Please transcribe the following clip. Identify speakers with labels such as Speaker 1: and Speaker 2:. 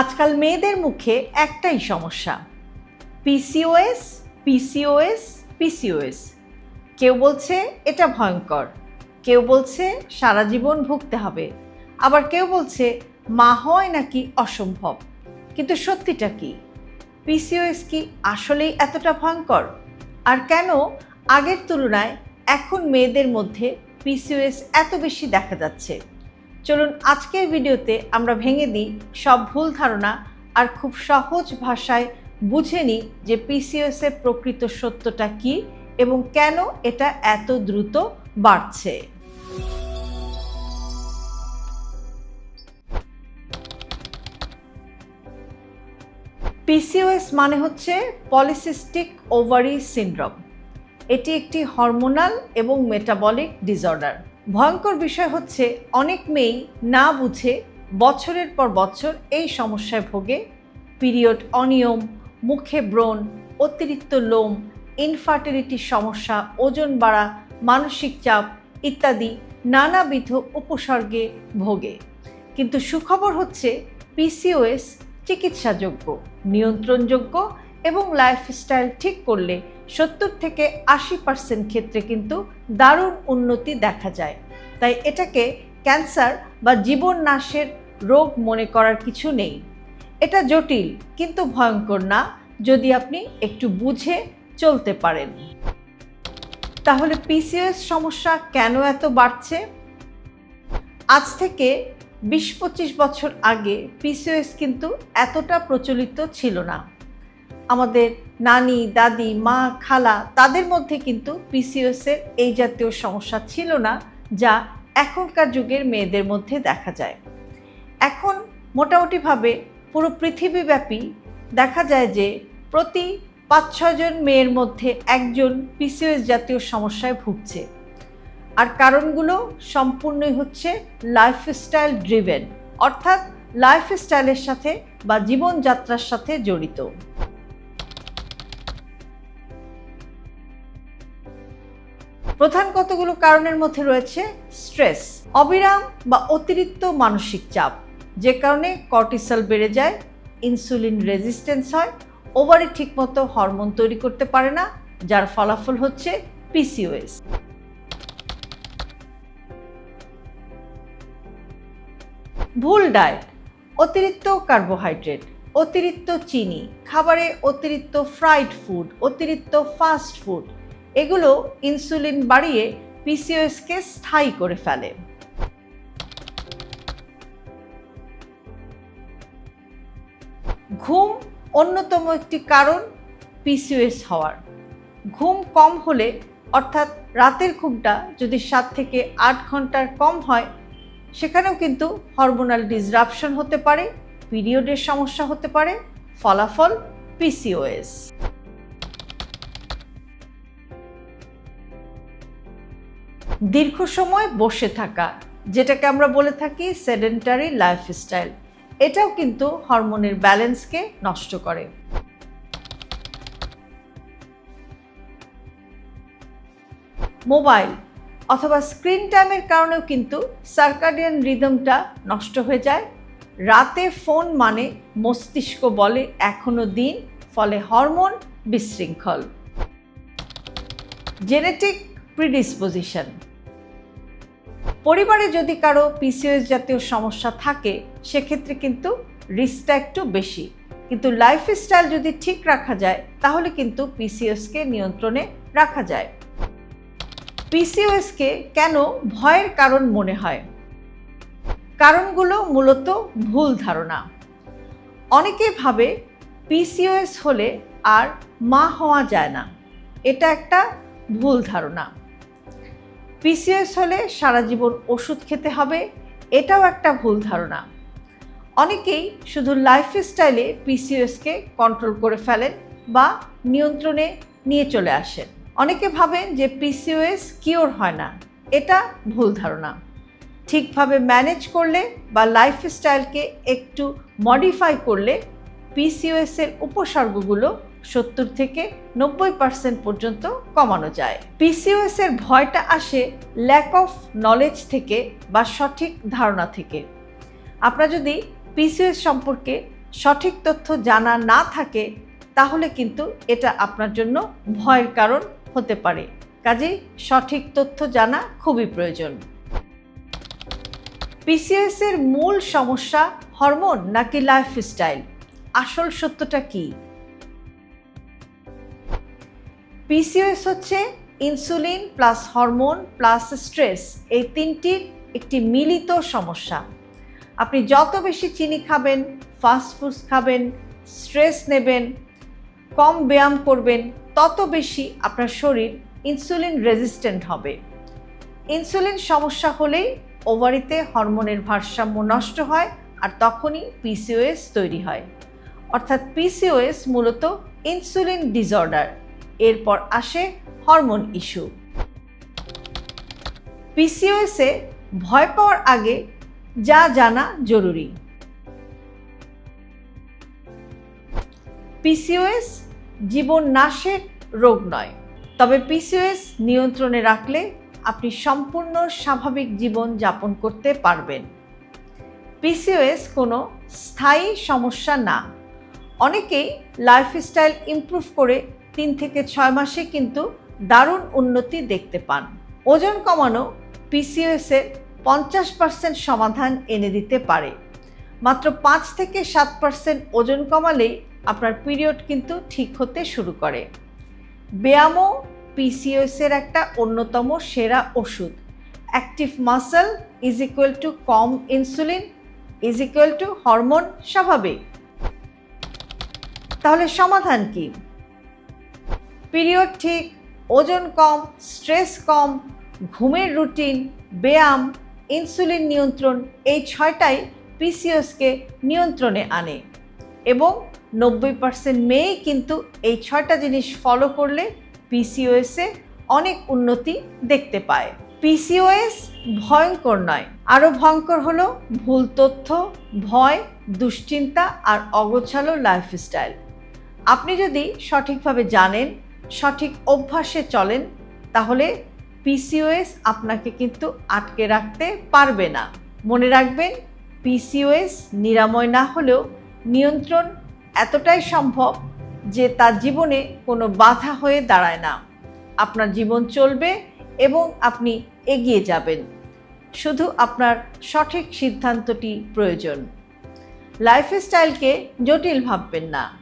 Speaker 1: আজকাল মেয়েদের মুখে একটাই সমস্যা। পিসিওএস পিসিওএস পিসিওএস কেউ বলছে এটা ভয়ঙ্কর, কেউ বলছে সারা জীবন ভুগতে হবে, আবার কেউ বলছে মা হয় নাকি অসম্ভব। কিন্তু সত্যিটা কি? পিসিওএস কি আসলেই এতটা ভয়ঙ্কর? আর কেন আগের তুলনায় এখন মেয়েদের মধ্যে পিসিওএস এত বেশি দেখা যাচ্ছে? চলুন আজকের ভিডিওতে আমরা ভেঙে দিই সব ভুল ধারণা আর খুব সহজ ভাষায় বুঝে নিই যে পিসিওএস এর প্রকৃত সত্যটা কি এবং কেন এটা এত দ্রুত বাড়ছে। পিসিওএস মানে হচ্ছে পলিসিস্টিক ওভারি সিনড্রোম এটি একটি হরমোনাল এবং মেটাবলিক ডিসঅর্ডার ভয়ঙ্কর বিষয় হচ্ছে অনেক মেয়েই না বুঝে বছরের পর বছর এই সমস্যায় ভোগে। পিরিয়ড অনিয়ম, মুখে ব্রণ, অতিরিক্ত লোম ইনফার্টিলিটির সমস্যা, ওজন বাড়া, মানসিক চাপ ইত্যাদি নানাবিধ উপসর্গে ভোগে। কিন্তু সুখবর হচ্ছে পিসিওএস চিকিৎসাযোগ্য, নিয়ন্ত্রণযোগ্য এবং লাইফস্টাইল ঠিক করলে সত্তর থেকে আশি পার্সেন্ট ক্ষেত্রে কিন্তু দারুণ উন্নতি দেখা যায়। তাই এটাকে ক্যান্সার বা জীবন নাশের রোগ মনে করার কিছু নেই। এটা জটিল কিন্তু ভয়ঙ্কর না, যদি আপনি একটু বুঝে চলতে পারেন। তাহলে পিসিওএস সমস্যা কেন এত বাড়ছে? আজ থেকে বিশ পঁচিশ বছর আগে পিসিওএস কিন্তু এতটা প্রচলিত ছিল না। আমাদের নানি, দাদি, মা, খালা, তাদের মধ্যে কিন্তু পিসিওএসের এই জাতীয় সমস্যা ছিল না, যা এখনকার যুগের মেয়েদের মধ্যে দেখা যায়। এখন মোটামুটিভাবে পুরো পৃথিবীব্যাপী দেখা যায় যে প্রতি পাঁচ ছজন মেয়ের মধ্যে একজন পিসিওএস জাতীয় সমস্যায় ভুগছে। আর কারণগুলো সম্পূর্ণই হচ্ছে লাইফস্টাইল ড্রিভেন অর্থাৎ লাইফস্টাইলের সাথে বা জীবনযাত্রার সাথে জড়িত। প্রধান কতগুলো কারণের মধ্যে রয়েছে? স্ট্রেস, অবিরাম বা অতিরিক্ত মানসিক চাপ। যে কারণে কর্টিসল বেড়ে যায়, ইনসুলিন রেজিস্ট্যান্স হয়, ওভারি ঠিকমতো হরমোন তৈরি করতে পারে না, যার ফলাফল হচ্ছে পিসিওএস ভুল ডায়েট, অতিরিক্ত কার্বোহাইড্রেট, অতিরিক্ত চিনি, খাবারে অতিরিক্ত ফ্রাইড ফুড, অতিরিক্ত ফাস্ট ফুড এগুলো ইনসুলিন বাড়িয়ে পিসিওএসকে স্থায়ী করে ফেলে। ঘুম অন্যতম একটি কারণ পিসিওএস হওয়ার। ঘুম কম হলে, অর্থাৎ রাতের ঘুমটা যদি সাত থেকে আট ঘণ্টার কম হয়, সেখানেও কিন্তু হরমোনাল ডিসরাপশন হতে পারে পিরিয়ডের সমস্যা হতে পারে, ফলাফল পিসিওএস দীর্ঘ সময় বসে থাকা, যেটাকে আমরা বলে থাকি সেডেন্টারি লাইফস্টাইল এটাও কিন্তু হরমোনের ব্যালেন্সকে নষ্ট করে। মোবাইল অথবা স্ক্রিন টাইমের কারণেও কিন্তু সার্কাডিয়ান রিদমটা নষ্ট হয়ে যায়। রাতে ফোন মানে মস্তিষ্ক বলে এখনও দিন, ফলে হরমোন বিশৃঙ্খল। জেনেটিক প্রিডিসপোজিশন পরিবারে যদি কারও পিসিওএস জাতীয় সমস্যা থাকে, সেক্ষেত্রে কিন্তু রিস্কটা একটু বেশি। কিন্তু লাইফস্টাইল যদি ঠিক রাখা যায়, তাহলে কিন্তু পিসিওএসকে নিয়ন্ত্রণে রাখা যায়। পিসিওএসকে কেন ভয়ের কারণ মনে হয়? কারণগুলো মূলত ভুল ধারণা। অনেকে ভাবে পিসিওএস হলে আর মা হওয়া যায় না। এটা একটা ভুল ধারণা। পিসিওএস হলে সারা জীবন ওষুধ খেতে হবে, এটাও একটা ভুল ধারণা। অনেকেই শুধু লাইফস্টাইলে পিসিওএসকে কন্ট্রোল করে ফেলেন বা নিয়ন্ত্রণে নিয়ে চলে আসেন। অনেকে ভাবেন যে পিসিওএস কিওর হয় না, এটা ভুল ধারণা। ঠিকভাবে ম্যানেজ করলে বা লাইফস্টাইলকে একটু মডিফাই করলে পিসিওএস এর উপসর্গগুলো সত্তর থেকে নব্বই পার্সেন্ট পর্যন্ত কমানো যায়। পিসিওএস এর ভয়টা আসে ল্যাক অফ নলেজ থেকে বা সঠিক ধারণা থেকে। আপনার যদি পিসিওএস সম্পর্কে সঠিক তথ্য জানা না থাকে, তাহলে কিন্তু এটা আপনার জন্য ভয়ের কারণ হতে পারে। কাজেই সঠিক তথ্য জানা খুবই প্রয়োজন। পিসিএস এর মূল সমস্যা হরমোন নাকি লাইফস্টাইল আসল সত্যটা কি? পিসিওএস হচ্ছে insulin plus hormone plus stress এই তিনটির একটি মিলিত সমস্যা। আপনি যত বেশি চিনি খাবেন ফাস্ট ফুডস খাবেন স্ট্রেস নেবেন, কম ব্যায়াম করবেন, তত বেশি আপনার শরীর ইনসুলিন রেজিস্ট্যান্ট হবে। ইনসুলিন সমস্যা হলেই ওভারিতে হরমোনের ভারসাম্য নষ্ট হয় আর তখনই পিসিওএস তৈরি হয়। অর্থাৎ পিসিওএস মূলত ইনসুলিন ডিসঅর্ডার এরপর আসে হরমোন ইস্যু। পিসিওএসে ভয় পাওয়ার আগে যা জানা জরুরি। পিসিওএস জীবন নাশের রোগ নয়, তবে পিসিওএস নিয়ন্ত্রণে রাখলে আপনি সম্পূর্ণ স্বাভাবিক জীবন যাপন করতে পারবেন। পিসিওএস কোনো স্থায়ী সমস্যা না, অনেকেই লাইফস্টাইল ইমপ্রুভ করে তিন থেকে ছয় মাসে কিন্তু দারুণ উন্নতি দেখতে পান। ওজন কমানো পিসিওএসের পঞ্চাশ পার্সেন্ট সমাধান এনে দিতে পারে। মাত্র পাঁচ থেকে সাত পার্সেন্ট ওজন কমালেই আপনার পিরিয়ড কিন্তু ঠিক হতে শুরু করে। ব্যায়ামও পিসিওএসের একটা অন্যতম সেরা ওষুধ। Active muscle is equal to com insulin, is equal to hormone স্বাভাবিক। তাহলে সমাধান কি? পিরিয়ড ঠিক, ওজন কম, স্ট্রেস কম, ঘুমের রুটিন, ব্যায়াম, ইনসুলিন নিয়ন্ত্রণ, এই ছয়টাই পিসিওসকে নিয়ন্ত্রণে আনে। এবং নব্বই পার্সেন্ট মেয়েই কিন্তু এই ছয়টা জিনিস ফলো করলে পিসিওএসে অনেক উন্নতি দেখতে পায়। পিসিওএস ভয়ঙ্কর নয়। আরও ভয়ঙ্কর হলো ভুল তথ্য, ভয়, দুশ্চিন্তা আর অগোছালো লাইফস্টাইল আপনি যদি সঠিকভাবে জানেন সঠিক অভ্যাসে চলেন, তাহলে পিসিওএস আপনাকে কিন্তু আটকে রাখতে পারবে না। মনে রাখবেন পিসিওএস নিরাময় না হলেও নিয়ন্ত্রণ এতটাই সম্ভব যে তার জীবনে কোনো বাধা হয়ে দাঁড়ায় না। আপনার জীবন চলবে এবং আপনি এগিয়ে যাবেন। শুধু আপনার সঠিক সিদ্ধান্তটি প্রয়োজন। লাইফস্টাইলকে জটিল ভাববেন না।